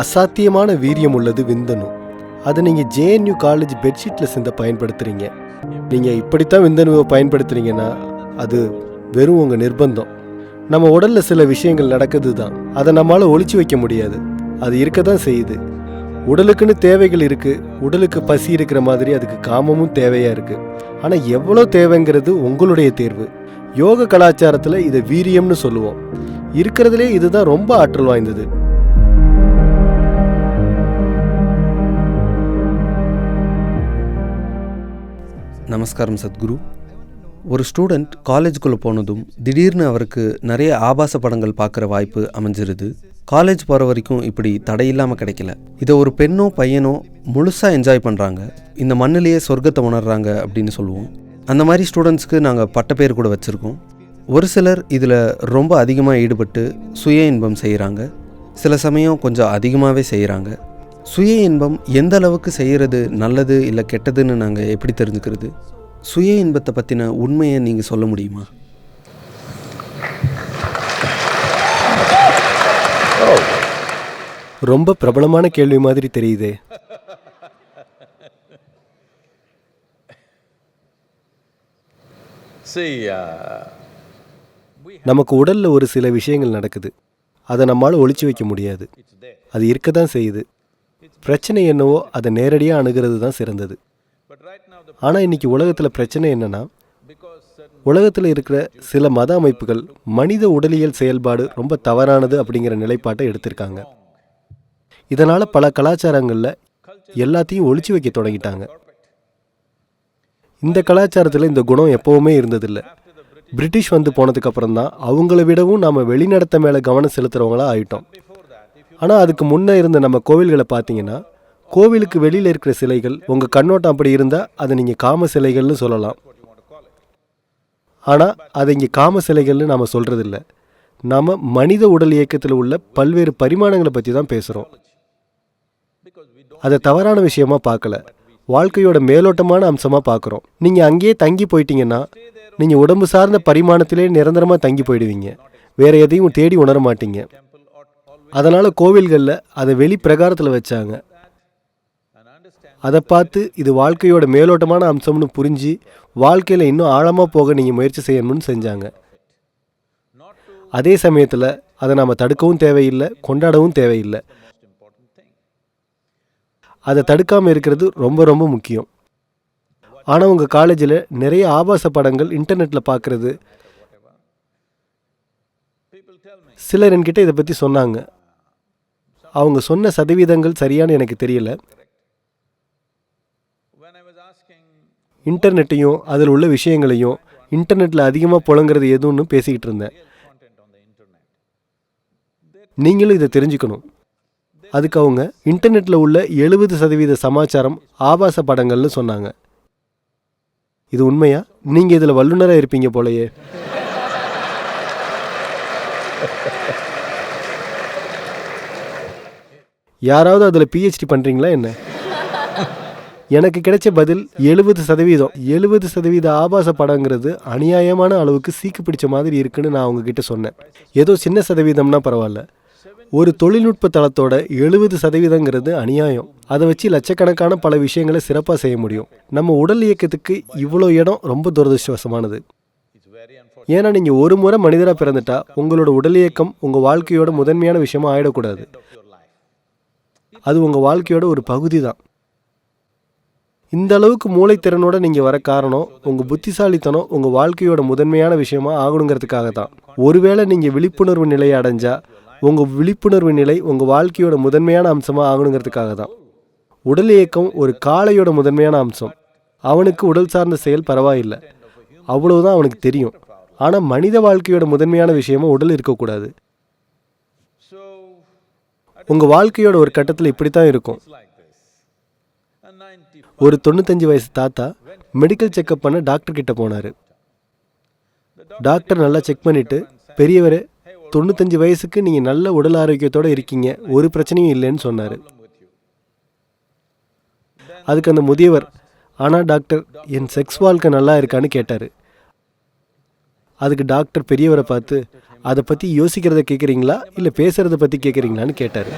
அசாத்தியமான வீரியம் உள்ளது விந்தணு. அதை நீங்கள் ஜேஎன்யூ காலேஜ் பெட்ஷீட்டில் சேர்ந்த பயன்படுத்துகிறீங்க நீங்கள் இப்படித்தான் விந்தணுவை பயன்படுத்துகிறீங்கன்னா அது வெறும் உங்கள் நிர்பந்தம். நம்ம உடலில் சில விஷயங்கள் நடக்குது தான் அதை நம்மளால் ஒழிச்சு வைக்க முடியாது. அது இருக்க தான் செய்யுது. உடலுக்குன்னு தேவைகள் இருக்குது உடலுக்கு பசி இருக்கிற மாதிரி அதுக்கு காமமும் தேவையாக இருக்குது ஆனால் எவ்வளோ தேவைங்கிறது உங்களுடைய தேர்வு. யோக கலாச்சாரத்தில் இதை வீரியம்னு சொல்லுவோம். இருக்கிறதுலே இதுதான் ரொம்ப ஆற்றல் வாய்ந்தது. நமஸ்காரம் சத்குரு. ஒரு ஸ்டூடெண்ட் காலேஜுக்குள்ளே போனதும் திடீர்னு அவருக்கு நிறைய ஆபாச படங்கள் பார்க்குற வாய்ப்பு அமைஞ்சிருது. காலேஜ் போகிற வரைக்கும் இப்படி தடையில்லாமல் கிடைக்கல. இதை ஒரு பெண்ணோ பையனோ முழுசாக என்ஜாய் பண்ணுறாங்க இந்த மண்ணிலேயே சொர்க்கத்தை உணர்றாங்க அப்படின்னு சொல்லுவோம். அந்த மாதிரி ஸ்டூடெண்ட்ஸ்க்கு நாங்கள் பட்டப்பேர் கூட வச்சுருக்கோம். ஒரு சிலர் இதில் ரொம்ப அதிகமாக ஈடுபட்டு சுய இன்பம் செய்கிறாங்க சில சமயம் கொஞ்சம் அதிகமாகவே செய்கிறாங்க சுய இன்பம் எந்த அளவுக்கு செய்கிறது நல்லது இல்லை கெட்டதுன்னு நாங்கள் எப்படி தெரிஞ்சுக்கிறது? சுய இன்பத்தை பற்றின உண்மையை நீங்கள் சொல்ல முடியுமா? ரொம்ப பிரபலமான கேள்வி மாதிரி தெரியுதே. Uh, நமக்கு உடல்ல ஒரு சில விஷயங்கள் நடக்குது. அதை நம்மால் ஒளிச்சு வைக்க முடியாது. அது இருக்க தான் செய்யுது. பிரச்சனை என்னவோ அதை நேரடியாக அணுகிறது தான் சிறந்தது. ஆனால் இன்னைக்கு உலகத்தில் பிரச்சனை என்னென்னா உலகத்தில் இருக்கிற சில மத அமைப்புகள் மனித உடலியல் செயல்பாடு ரொம்ப தவறானது அப்படிங்கிற நிலைப்பாட்டை எடுத்திருக்காங்க. இதனால் பல கலாச்சாரங்களில் எல்லாத்தையும் ஒழிச்சு வைக்க தொடங்கிட்டாங்க. இந்த கலாச்சாரத்தில் இந்த குணம் எப்போவுமே இருந்ததில்லை. பிரிட்டிஷ் வந்து போனதுக்கப்புறம் தான் அவங்கள விடவும் நாம் வெளிநடத்த மேலே கவனம் செலுத்துகிறவங்களாக ஆயிட்டோம். ஆனால் அதுக்கு முன்னே இருந்த நம்ம கோவில்களை பார்த்தீங்கன்னா கோவிலுக்கு வெளியில் இருக்கிற சிலைகள் உங்கள் கண்ணோட்டம் அப்படி இருந்தால் அதை நீங்கள் காம சிலைகள்னு சொல்லலாம். ஆனால் அதை இங்கே காம சிலைகள்னு நாம் சொல்கிறதில்ல நாம் மனித உடல் இயக்கத்தில் உள்ள பல்வேறு பரிமாணங்களை பற்றி தான் பேசுகிறோம் அதை தவறான விஷயமா பார்க்கல. வாழ்க்கையோட மேலோட்டமான அம்சமாக பார்க்குறோம். நீங்கள் அங்கேயே தங்கி போயிட்டீங்கன்னா நீங்கள் உடம்பு சார்ந்த பரிமாணத்திலே நிரந்தரமாக தங்கி போயிடுவீங்க. வேறு எதையும் தேடி உணர மாட்டீங்க. அதனால் கோவில்களில் அதை வெளி பிரகாரத்தில் வச்சாங்க. அதை பார்த்து இது வாழ்க்கையோட மேலோட்டமான அம்சம்னு புரிஞ்சு வாழ்க்கையில் இன்னும் ஆழமாக போக நீங்கள் முயற்சி செய்யணும்னு செஞ்சாங்க. அதே சமயத்தில் அதை நாம் தடுக்கவும் தேவையில்லை கொண்டாடவும் தேவையில்லை. அதை தடுக்காமல் இருக்கிறது ரொம்ப ரொம்ப முக்கியம். ஆனால் உங்கள் காலேஜில் நிறைய ஆபாச படங்கள் இன்டர்நெட்டில் பார்க்குறது. சிலர் என்கிட்ட இதை பற்றி சொன்னாங்க. அவங்க சொன்ன சதவீதங்கள் சரியானு எனக்கு தெரியல. இன்டர்நெட்டையும் அதில் உள்ள விஷயங்களையும் இன்டர்நெட்டில் அதிகமாக புழங்குறது எதுன்னு பேசிக்கிட்டு இருந்தேன். நீங்களும் இதை தெரிஞ்சுக்கணும். அதுக்கு அவங்க இன்டர்நெட்டில் உள்ள எழுபது சதவீத சமாச்சாரம் ஆபாச படங்கள்னு சொன்னாங்க. இது உண்மையா? நீங்கள் இதில் வல்லுநராக இருப்பீங்க போலயே. யாராவது அதில் பிஹெச்டி பண்ணுறீங்களா என்ன? எனக்கு கிடைச்ச பதில் எழுபது சதவீதம். எழுபது சதவீத ஆபாச படங்கிறது அநியாயமான அளவுக்கு சீக்கு பிடிச்ச மாதிரி இருக்குன்னு நான் அவங்கக்கிட்ட சொன்னேன். ஏதோ சின்ன சதவீதம்னா பரவாயில்ல. ஒரு தொழில்நுட்ப தளத்தோட எழுபது சதவீதங்கிறது அநியாயம். அதை வச்சு லட்சக்கணக்கான பல விஷயங்களை சிறப்பாக செய்ய முடியும். நம்ம உடல் இயக்கத்துக்கு இவ்வளோ இடம் ரொம்ப துரதிருஷ்டவசமானது. ஏன்னா நீங்கள் ஒரு முறை மனிதராக பிறந்துட்டா உங்களோட உடல் இயக்கம் உங்கள் வாழ்க்கையோட முதன்மையான விஷயமா ஆயிடக்கூடாது. அது உங்கள் வாழ்க்கையோட ஒரு பகுதி தான் இந்த அளவுக்கு மூளைத்திறனோட நீங்கள் வர காரணம் உங்கள் புத்திசாலித்தனம் உங்கள் வாழ்க்கையோட முதன்மையான விஷயமா ஆகணுங்கிறதுக்காக தான் ஒருவேளை நீங்கள் விழிப்புணர்வு நிலையை அடைஞ்சா உங்கள் விழிப்புணர்வு நிலை உங்கள் வாழ்க்கையோட முதன்மையான அம்சமாக ஆகணுங்கிறதுக்காக தான் உடல் இயக்கம் ஒரு காளையோட முதன்மையான அம்சம். அவனுக்கு உடல் சார்ந்த செயல் பரவாயில்லை. அவ்வளவுதான் அவனுக்கு தெரியும். ஆனால் மனித வாழ்க்கையோட முதன்மையான விஷயமா உடல் இருக்கக்கூடாது. உங்கள் வாழ்க்கையோட ஒரு கட்டத்தில் இப்படி தான் இருக்கும். ஒரு தொண்ணூத்தஞ்சு வயசு தாத்தா மெடிக்கல் செக்கப் பண்ண டாக்டர் கிட்ட போனார். டாக்டர் நல்லா செக் பண்ணிட்டு பெரியவர் தொண்ணூத்தஞ்சு வயசுக்கு நீங்கள் நல்ல உடல் ஆரோக்கியத்தோடு இருக்கீங்க ஒரு பிரச்சனையும் இல்லைன்னு சொன்னார். அதுக்கு அந்த முதியவர் ஆனால் டாக்டர் என் செக்ஸ் வாழ்க்கை நல்லா இருக்கான்னு கேட்டார். அதுக்கு டாக்டர் பெரியவரை பார்த்து அதை பற்றி யோசிக்கிறத கேட்குறீங்களா இல்லை பேசுகிறத பற்றி கேட்குறீங்களான்னு கேட்டார்.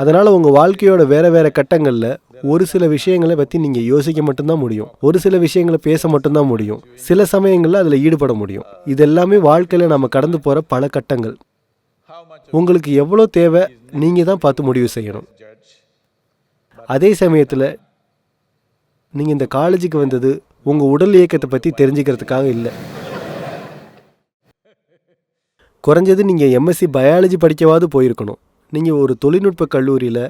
அதனால் உங்கள் வாழ்க்கையோட வேறு வேறு கட்டங்களில் ஒரு சில விஷயங்களை பற்றி நீங்கள் யோசிக்க மட்டும்தான் முடியும். ஒரு சில விஷயங்களை பேச மட்டும்தான் முடியும். சில சமயங்களில் அதில் ஈடுபட முடியும். இது எல்லாமே வாழ்க்கையில் நம்ம கடந்து போகிற பல கட்டங்கள். உங்களுக்கு எவ்வளோ தேவை நீங்கள் தான் பார்த்து முடிவு செய்யணும். அதே சமயத்தில் நீங்கள் இந்த காலேஜுக்கு வந்தது உங்கள் உடல் இயக்கத்தை பற்றி தெரிஞ்சுக்கிறதுக்காக இல்லை. குறைஞ்சது நீங்கள் எம்எஸ்சி பயாலஜி படிக்கவாது போயிருக்கணும். நீங்கள் ஒரு தொழில்நுட்ப கல்லூரியில்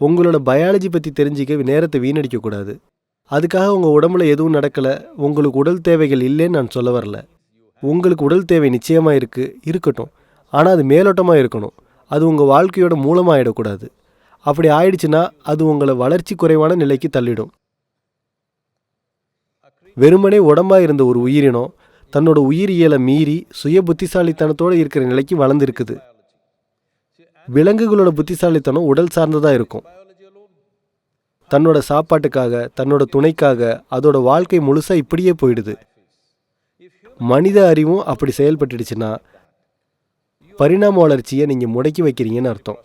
உங்களோட பயாலஜி பற்றி தெரிஞ்சிக்க நேரத்தை வீணடிக்கக்கூடாது அதுக்காக உங்கள் உடம்புல எதுவும் நடக்கலை உங்களுக்கு உடல் தேவைகள் இல்லைன்னு நான் சொல்ல வரல. உங்களுக்கு உடல் தேவை நிச்சயமாக இருக்குது இருக்கட்டும். ஆனால் அது மேலோட்டமாக இருக்கணும். அது உங்கள் வாழ்க்கையோட மூலமாக ஆகிடக்கூடாது அப்படி ஆயிடுச்சுன்னா அது உங்களை வளர்ச்சி குறைவான நிலைக்கு தள்ளிடும். வெறுமனே உடம்பாக இருந்த ஒரு உயிரினம் தன்னோட உயிரியலை மீறி சுய புத்திசாலித்தனத்தோடு இருக்கிற நிலைக்கு வளர்ந்துருக்குது. விலங்குகளோட புத்திசாலித்தனம் உடல் சார்ந்ததாக இருக்கும். தன்னோட சாப்பாட்டுக்காக தன்னோட துணைக்காக அதோட வாழ்க்கை முழுசாக இப்படியே போயிடுது. மனித அறிவும் அப்படி செயல்பட்டுடுச்சுன்னா பரிணாம வளர்ச்சியை நீங்கள் முடக்கி வைக்கிறீங்கன்னு அர்த்தம்.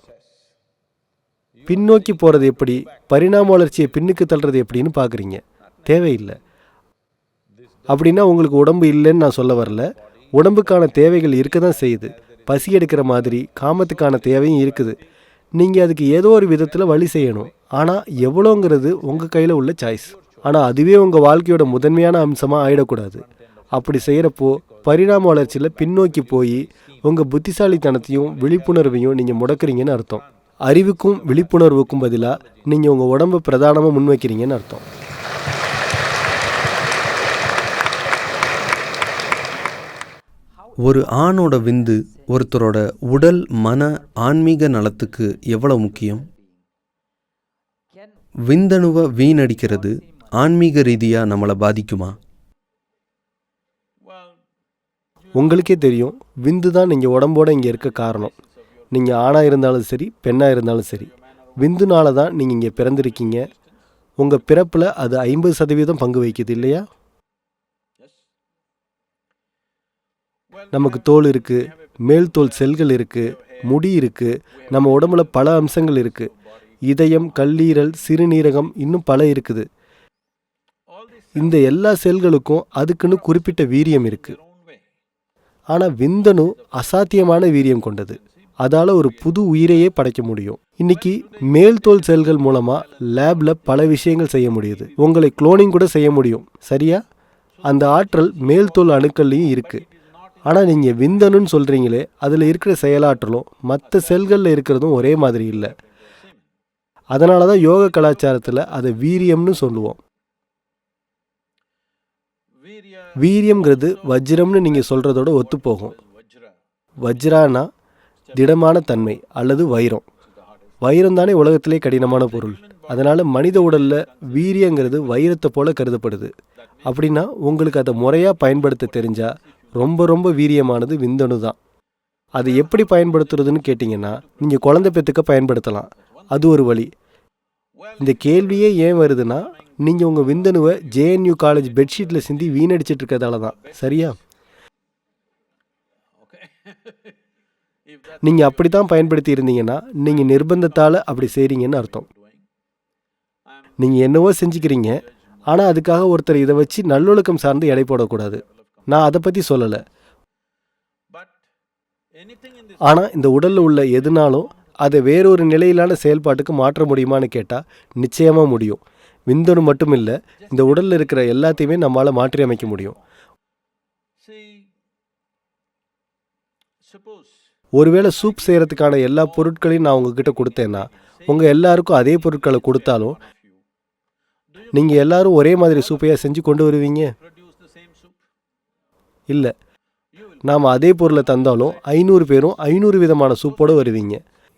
பின்னோக்கி போகிறது எப்படி பரிணாம வளர்ச்சியை பின்னுக்கு தள்ளுறது எப்படின்னு பார்க்குறீங்க தேவையில்லை. அப்படின்னா உங்களுக்கு உடம்பு இல்லைன்னு நான் சொல்ல வரல. உடம்புக்கான தேவைகள் இருக்க தான் செய்யுது. பசி எடுக்கிற மாதிரி காமத்துக்கான தேவையும் இருக்குது. நீங்கள் அதுக்கு ஏதோ ஒரு விதத்தில் வழி செய்யணும். ஆனால் எவ்வளோங்கிறது உங்கள் கையில் உள்ள சாய்ஸ் ஆனால் அதுவே உங்கள் வாழ்க்கையோட முதன்மையான அம்சமாக ஆயிடக்கூடாது. அப்படி செய்கிறப்போ பரிணாம வளர்ச்சியில் பின்னோக்கி போய் உங்கள் புத்திசாலித்தனத்தையும் விழிப்புணர்வையும் நீங்கள் முடக்குறீங்கன்னு அர்த்தம். அறிவுக்கும் விழிப்புணர்வுக்கும் பதிலாக நீங்கள் உங்கள் உடம்பை பிரதானமாக முன்வைக்கிறீங்கன்னு அர்த்தம். ஒரு ஆணோட விந்து ஒருத்தரோட உடல் மன ஆன்மீக நலத்துக்கு எவ்வளவு முக்கியம்? விந்தணுவை வீணடிக்கிறது ஆன்மீக ரீதியாக நம்மளை பாதிக்குமா? உங்களுக்கே தெரியும் விந்து தான் நீங்கள் உடம்போட இங்கே இருக்க காரணம். நீங்கள் ஆணாக இருந்தாலும் சரி பெண்ணாக இருந்தாலும் சரி விந்துனால தான் நீங்கள் இங்கே பிறந்திருக்கீங்க. உங்கள் பிறப்பில் அது ஐம்பது சதவீதம் பங்கு வகிக்குது இல்லையா? நமக்கு தோல் இருக்குது மேல் தோல் செல்கள் இருக்குது முடி இருக்குது நம்ம உடம்புல பல அம்சங்கள் இருக்குது இதயம் கல்லீரல் சிறுநீரகம் இன்னும் பல இருக்குது. இந்த எல்லா செல்களுக்கும் அதுக்குன்னு குறிப்பிட்ட வீரியம் இருக்குது ஆனால் விந்தணு அசாத்தியமான வீரியம் கொண்டது. அதால் ஒரு புது உயிரையே படைக்க முடியும். இன்னைக்கு மேல் தோல் செல்கள் மூலமாக லேபில் பல விஷயங்கள் செய்ய முடியுது. உங்களை குளோனிங் கூட செய்ய முடியும். சரியா? அந்த ஆற்றல் மேல் தோல் அணுக்கள்லையும் இருக்குது ஆனால் நீங்கள் விந்தணுன்னு சொல்கிறீங்களே அதில் இருக்கிற செயலாற்றலும் மற்ற செல்களில் இருக்கிறதும் ஒரே மாதிரி இல்லை. அதனால தான் யோக கலாச்சாரத்தில் அதை வீரியம்னு சொல்லுவோம். வீரியம்ங்கிறது வஜ்ரம்னு நீங்கள் சொல்கிறதோட ஒத்துப்போகும். வஜ்ரானா திடமான தன்மை அல்லது வைரம். வைரம் தானே உலகத்திலே கடினமான பொருள். அதனால் மனித உடலில் வீரியங்கிறது வைரத்தை போல கருதப்படுது. அப்படின்னா உங்களுக்கு அதை முறையாக பயன்படுத்த தெரிஞ்சால் ரொம்ப ரொம்ப வீரியமானது விந்தணு தான். அது எப்படி பயன்படுத்துறதுன்னு கேட்டிங்கன்னா நீங்கள் குழந்தை பெற்றுக்க பயன்படுத்தலாம். அது ஒரு வழி. இந்த கேள்வியே ஏன் வருதுன்னா நீங்கள் உங்கள் விந்தணுவை ஜேஎன்யூ காலேஜ் பெட்ஷீட்டில் சிந்தி வீணடிச்சிட்டு இருக்கிறதால தான். சரியா? நீங்கள் அப்படி தான் பயன்படுத்தி இருந்தீங்கன்னா நீங்கள் நிர்பந்தத்தால் அப்படி செய்கிறீங்கன்னு அர்த்தம். நீங்கள் என்னவோ செஞ்சுக்கிறீங்க ஆனால் அதுக்காக ஒருத்தர் இதை வச்சு நல்லொழுக்கம் சார்ந்து எடை போடக்கூடாது. நான் அதை பற்றி சொல்லலை. ஆனால் இந்த உடலில் உள்ள எதுனாலும் அதை வேறொரு நிலையிலான செயல்பாட்டுக்கு மாற்ற முடியுமான்னு கேட்டால் நிச்சயமாக முடியும். விந்தணு மட்டும் இல்லை இந்த உடலில் இருக்கிற எல்லாத்தையுமே நம்மளால் மாற்றி அமைக்க முடியும். ஒருவேளை சூப் செய்கிறதுக்கான எல்லா பொருட்களையும் நான் உங்ககிட்ட கொடுத்தேன்னா உங்கள் எல்லாருக்கும் அதே பொருட்களை கொடுத்தாலும் நீங்கள் எல்லாரும் ஒரே மாதிரி சூப்பையாக செஞ்சு கொண்டு வருவீங்க? இல்லை. நாம் அதே பொருளை தந்தாலும் ஐநூறு பேரும் ஐநூறு விதமான சூப்போடு வருவீங்க.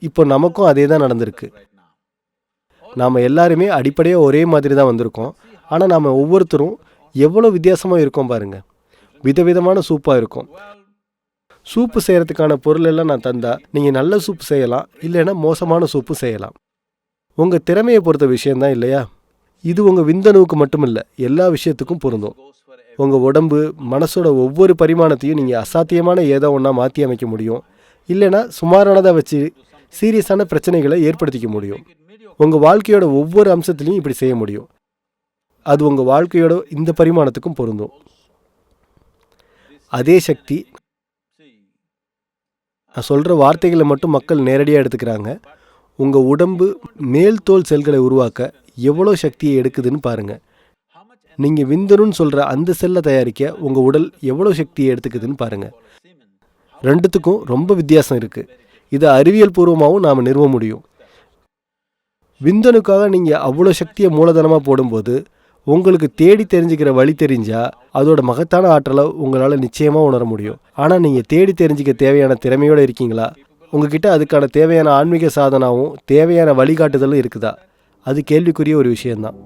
இப்போ நமக்கும் அதே தான் நடந்திருக்கு. நாம் எல்லாருமே அடிப்படையாக ஒரே மாதிரி தான் வந்திருக்கோம். ஆனால் நாம் ஒவ்வொருத்தரும் எவ்வளோ வித்தியாசமாக இருக்கோம் பாருங்க. விதவிதமான சூப்பாக இருக்கும். சூப்பு செய்கிறதுக்கான பொருள் எல்லாம் நான் தந்தால் நீங்கள் நல்ல சூப்பு செய்யலாம் இல்லைன்னா மோசமான சூப்பு செய்யலாம். உங்கள் திறமையை பொறுத்த விஷயம்தான் இல்லையா? இது உங்கள் விந்தணுவுக்கு மட்டும் இல்லை எல்லா விஷயத்துக்கும் பொருந்தும். உங்கள் உடம்பு மனசோட ஒவ்வொரு பரிமாணத்தையும் நீங்கள் அசாத்தியமான ஏதோ ஒன்றா மாற்றி அமைக்க முடியும். இல்லைன்னா சுமாரானதாக வச்சு சீரியஸான பிரச்சனைகளை ஏற்படுத்திக்க முடியும். உங்கள் வாழ்க்கையோட ஒவ்வொரு அம்சத்துலையும் இப்படி செய்ய முடியும். அது உங்கள் வாழ்க்கையோட இந்த பரிமாணத்துக்கும் பொருந்தும். அதே சக்தி. நான் சொல்கிற வார்த்தைகளை மட்டும் மக்கள் நேரடியாக எடுத்துக்கிறாங்க. உங்கள் உடம்பு மேல் தோல் செல்களை உருவாக்க எவ்வளோ சக்தியை எடுக்குதுன்னு பாருங்கள் நீங்கள் விந்தணுன்னு சொல்கிற அந்த செல்லை தயாரிக்க உங்கள் உடல் எவ்வளோ சக்தியை எடுத்துக்குதுன்னு பாருங்கள் ரெண்டுத்துக்கும் ரொம்ப வித்தியாசம் இருக்குது இதை அறிவியல் பூர்வமாகவும் நாம் நிறுவ முடியும். விந்தணுக்காக நீங்கள் அவ்வளோ சக்தியை மூலதனமாக போடும்போது உங்களுக்கு தேடி தெரிஞ்சுக்கிற வழி தெரிஞ்சால் அதோட மகத்தான ஆற்றலை உங்களால் நிச்சயமாக உணர முடியும். ஆனால் நீங்கள் தேடி தெரிஞ்சுக்க தேவையான திறமையோடு இருக்கீங்களா? உங்ககிட்ட அதுக்கான தேவையான ஆன்மீக சாதனாவும் தேவையான வழிகாட்டுதலும் இருக்குதா? அது கேள்விக்குரிய ஒரு விஷயந்தான்